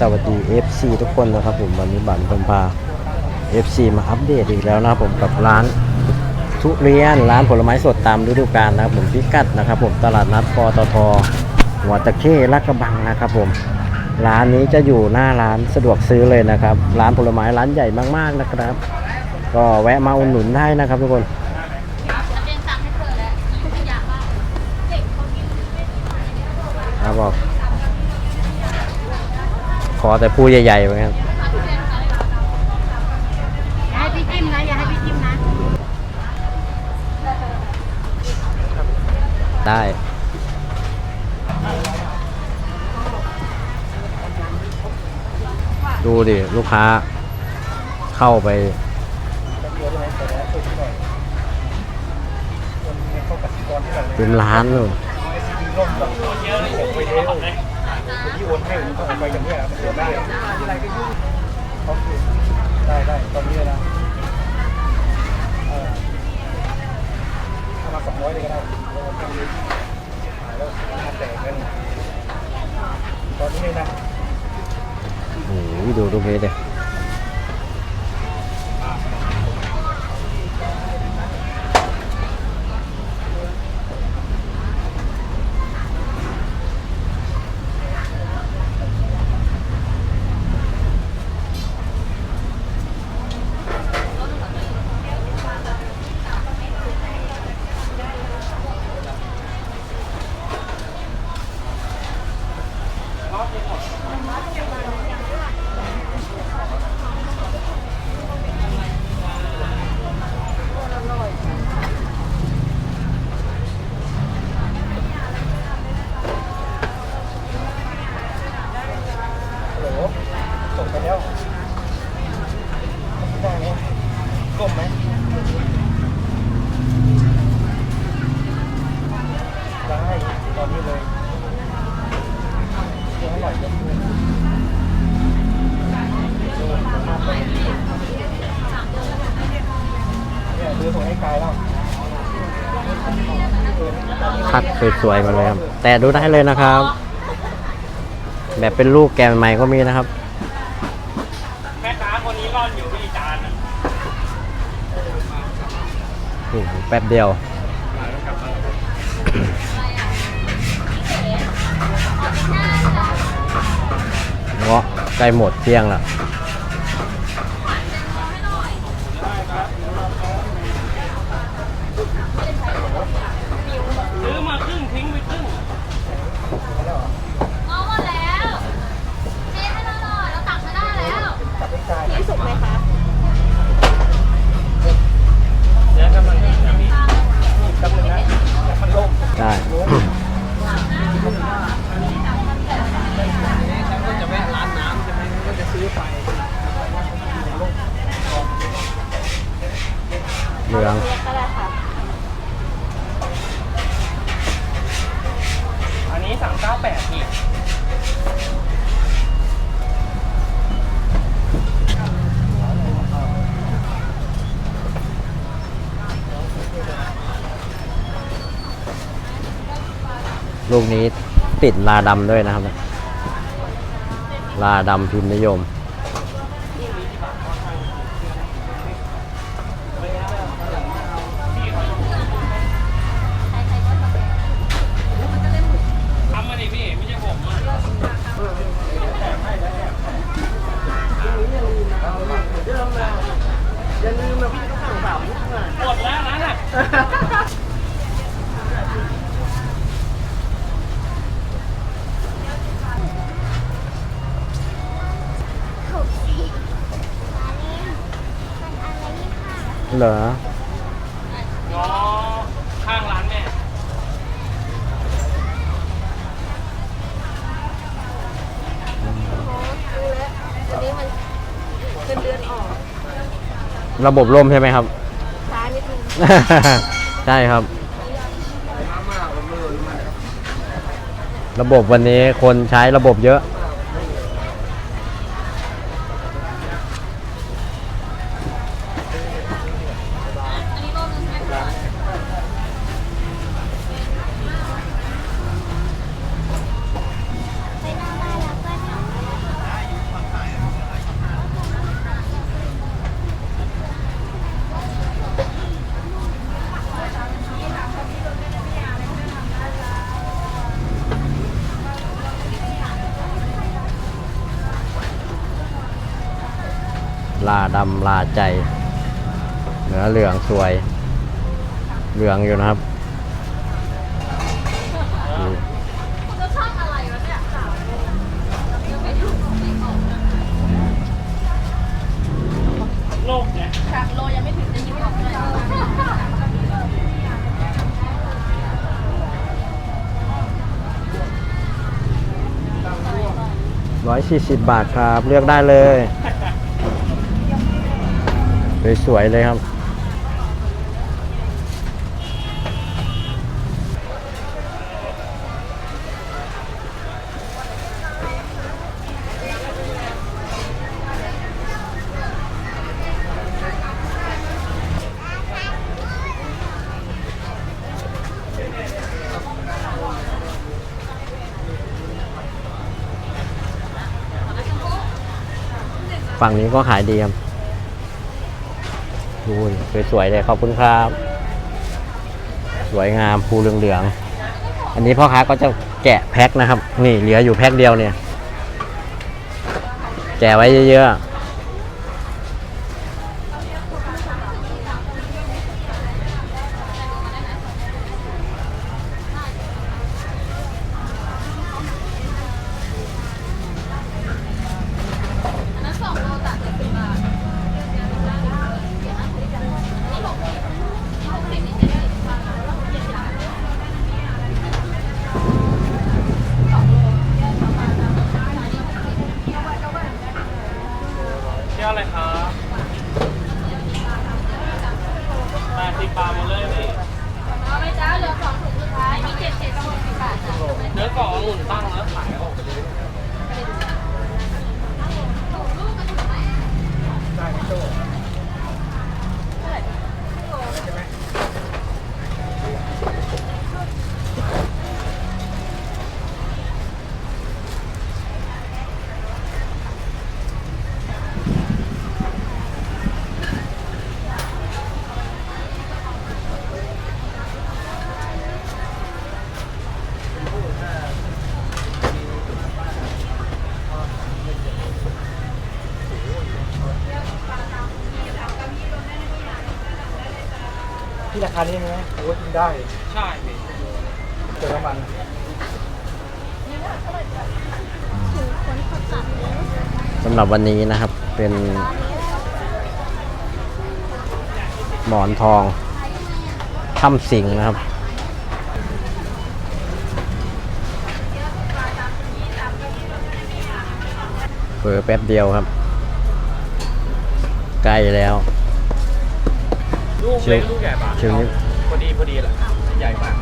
สวัสดี FC ทุกคนนะครับผมวันนี้บันพมพา FC มาอัปเดตอีกแล้วนะครับผมกับร้านทุเรียนร้านผลไม้สดตามฤดูกาลนะครับผมพิกัดนะครับผมตลาดนัดปตทหัวตะเข้ลาดกระบังนะครับผมร้านนี้จะอยู่หน้าร้านสะดวกซื้อเลยนะครับ ร้านผลไม้ร้านใหญ่มากๆนะครับ ก็แวะมาอุดหนุนได้นะครับทุกคน เรียนสั่งให้เธอแล้วไม่อยากว่าเด็กเขากิน ครับบอก ขอแต่ผู้ใหญ่ๆไว้ครับอย่าให้พี่จิ้มนะ อย่าให้พี่จิ้มนะ ได้ ดูดิ ลูกค้าเข้าไปเต็มร้านเลย ที่โอนให้ผมก็เอาไปกันเนี้ยมันเสียได้อะไรก็ยุ่งเขาคือได้ได้ตอนนี้เลยนะเออเอามาสองร้อยเลยก็ได้แล้วก็ต้องขายแล้วมาแจกกันตอนนี้เลยนะ โอ้โหดูดูเพจเลย สวยๆมาเลยครับ แต่ดูได้เลยนะครับ แบบเป็นลูกแกนใหม่ก็มีนะครับ แม่ค้าคนนี้ร่อนอยู่ที่จานอะโอ้โหแป๊บเดียว เงาะใกล้หมดเที่ยงแล้ว เหลืองก็ได้ค่ะ อันนี้สามเก้าแปดพี่ลูกนี้ติดลาดำด้วยนะครับ ลาดำพิมพ์นิยม ทำมาดิพี่ ไม่ใช่ผมอะอย่าลืมนะพี่ต้องสั่งสามมุกอะหมดแล้วนั้นอะ เหรองอข้างร้านแม่วันนี้มันเงินเดือนออกระบบล่มใช่ไหมครับ ช้านิดนึงใช่ครับ ระบบวันนี้คนใช้ระบบเยอะ ลาดำลาใจ เนื้อเหลืองสวย เหลืองอยู่นะครับดูรสชาติอะช่ามโลยังองไม่ออกนะเนี่ยสามโลยังไม่ถึงจะยิ้มออกเลยร้อยสี่สิบบาทครับ เลือกได้เลย สวยๆเลยครับ ฝั่งนี้ก็ขายดีครับ ดูสวยๆเลยขอบคุณครับ สวยงามภูเหลืองๆ อันนี้พ่อค้าก็จะแกะแพ็คนะครับ นี่เหลืออยู่แพ็คเดียวเนี่ย แกะไว้เยอะๆ อันนั้นสองโลจากเจ็ดสิบบาทนี่หกหกสิบนี่เจ็ดสิบบาทแล้วเจ็ดสิบบาท เที่ยวอะไรครับแปดสิ บบาทหมดเลยพี่เอาไหมจ้าเหลือสองถุงสุดท้ายมีเจ็ดเจ็ดกับหกสิบบาทจ้ะเนื้อกล่ององุ่นตั้งแล้วขายออกไปเลยได้พี่โจ ราคานี้ไหมโอ้ยกินได้ใช่พี่เจอน้ำมันสำหรับวันนี้นะครับเป็นหมอนทองถ้ำสิงนะครับเปิดแป๊บเดียวครับ ใกล้แล้ว ลูกเล็กลูกใหญ่ปะชิวนี้พอดีพอดีแหละใหญ่มาก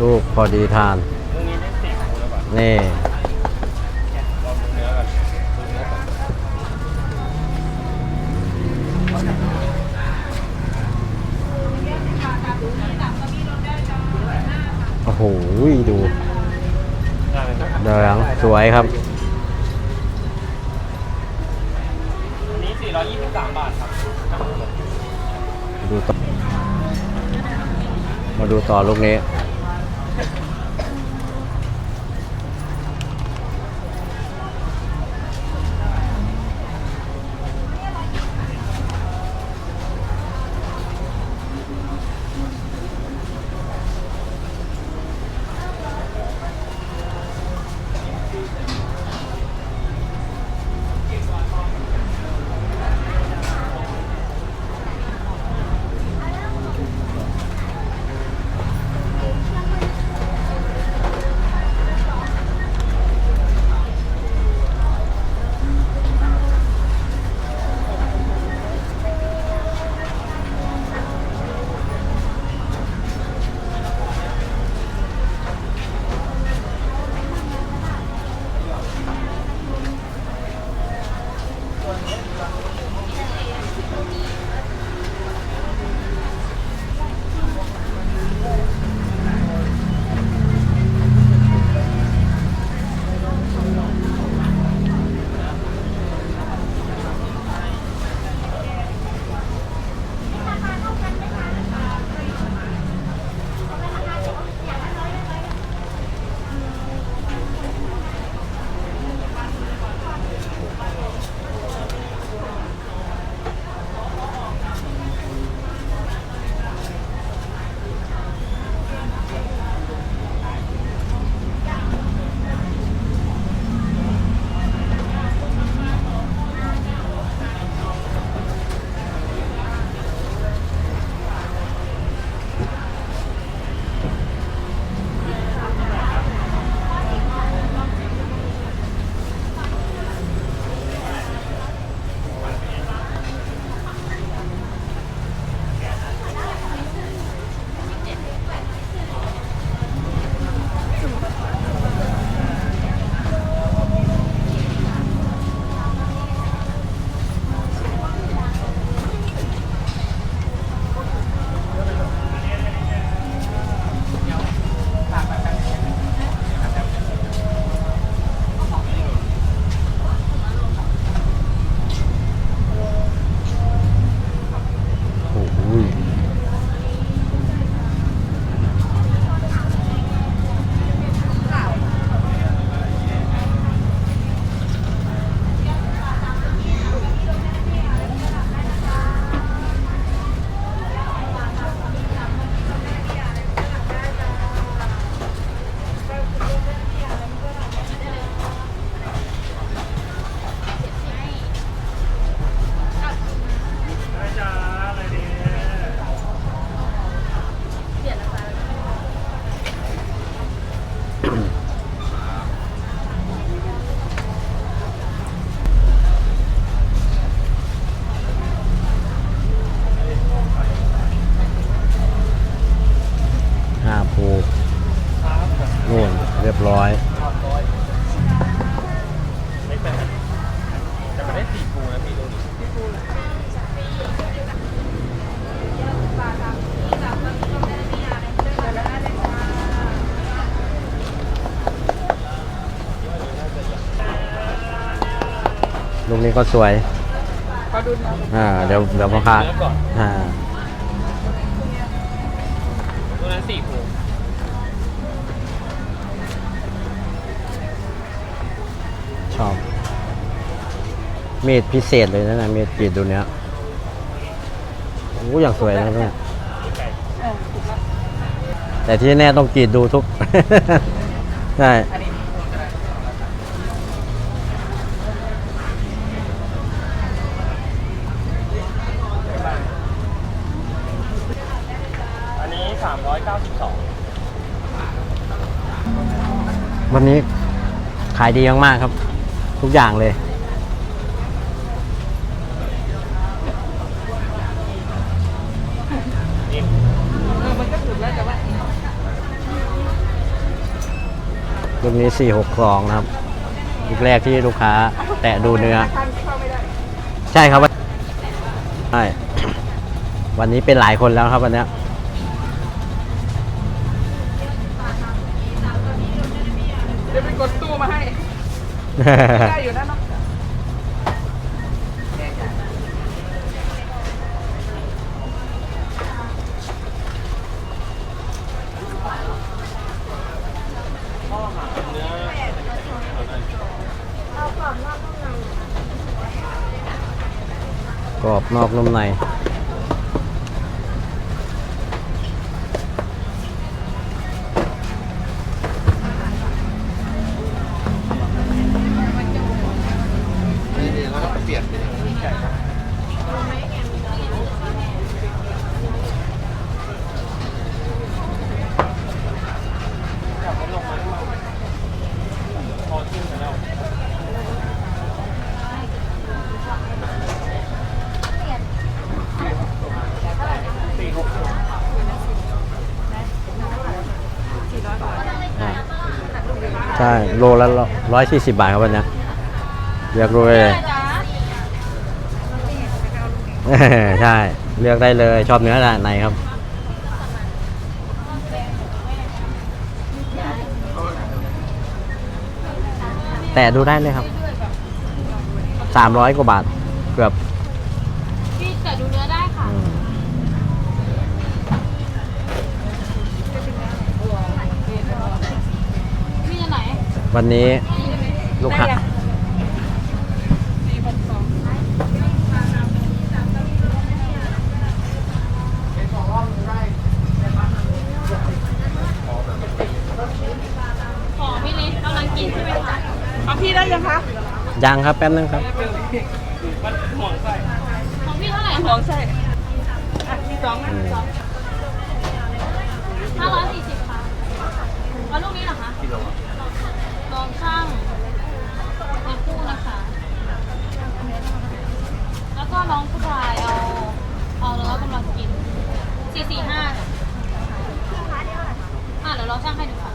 ลูกพอดีทาน ลูกนี้ได้สี่คนแล้วป่ะนี่ ลองดูเนื้อกันดูเนื้อก่อนโอ้โห ดู ได้เลยครับเหลืองสวยครับ อันนี้ 423 บาทครับ ดูต่อมาดูต่อลูกนี้ กนี้ก็สวยก็ดูนะอ่าเดี๋ยวเดี๋ยวพ่อค้าเนื้อก่อนอ่าตัวนั้นสี่ภูชอบ มีดพิเศษเลยนะนะมีดกรีดดูเนี้ยโอ้อย่างสวยนะเนี่ยไก่แต่ที่แน่ต้องกรีดดูทุก ใช่ อันนี้อันนี้สามร้อยเก้าสิบสองวันนี้ขายดีมากๆครับ ทุกอย่างเลย นี่ลูกนี้สี่หกกลองนะครับลูกแรกที่ลูกค้าแตะดูเนื้อ ใช่ครับ ใช่ วันนี้เป็นหลายคนแล้วครับวันเนี้ย ได้อยู่นะเนาะเนื้อกรอบนอกนุ่มใน โลละร้อยสี่สิบบาทครับวันเนี้ยเลือกดูเลยใช่ เลือกได้เลยชอบเนื้อด้านในครับแต่ดูได้เลยครับสามร้อยกว่าบาท เกือบ พี่แต่ดูเนื้อได้ค่ะ อืม พี่จะไหน วันนี้ลูกค้าขอพี่ลิศกำลังกินใช่ไหมคะเอาพี่ได้ยังคะยังครับแป๊บนึงครับมันห่วงไส้ของพี่เท่าไหร่ขคะองใช่อะมีสองนะอืมสอง ห้าร้อยสี่สิบค่ะแล้วลูกนี้เหรอคะลองช่างในคู่นะคะ แล้วก็น้องผู้ชายเอา เอาแล้วกำลังกิน สี่ห้าอะเดี๋ยวเราช่างให้ดูค่ะ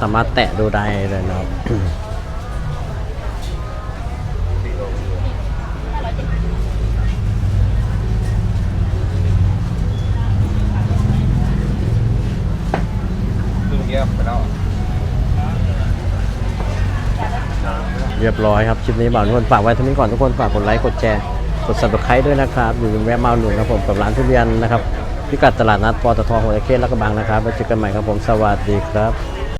สามารถแตะดูได้เลยนะครับเรียบร้อยครับ คลิปนี้บ่าวนวลฝากไว้เท่านี้ก่อนทุกคนฝากกดไลค์กดแชร์กด subscribe ด้วยนะครับอยู่แวะมาหนุนครัผมกับร้านทุเรียนนะครับพิกัดตลาดนัดปตทหัวตะเข้ลักกระบังนะครับไว้เจอกันใหม่ครับผมสวัสดีครับ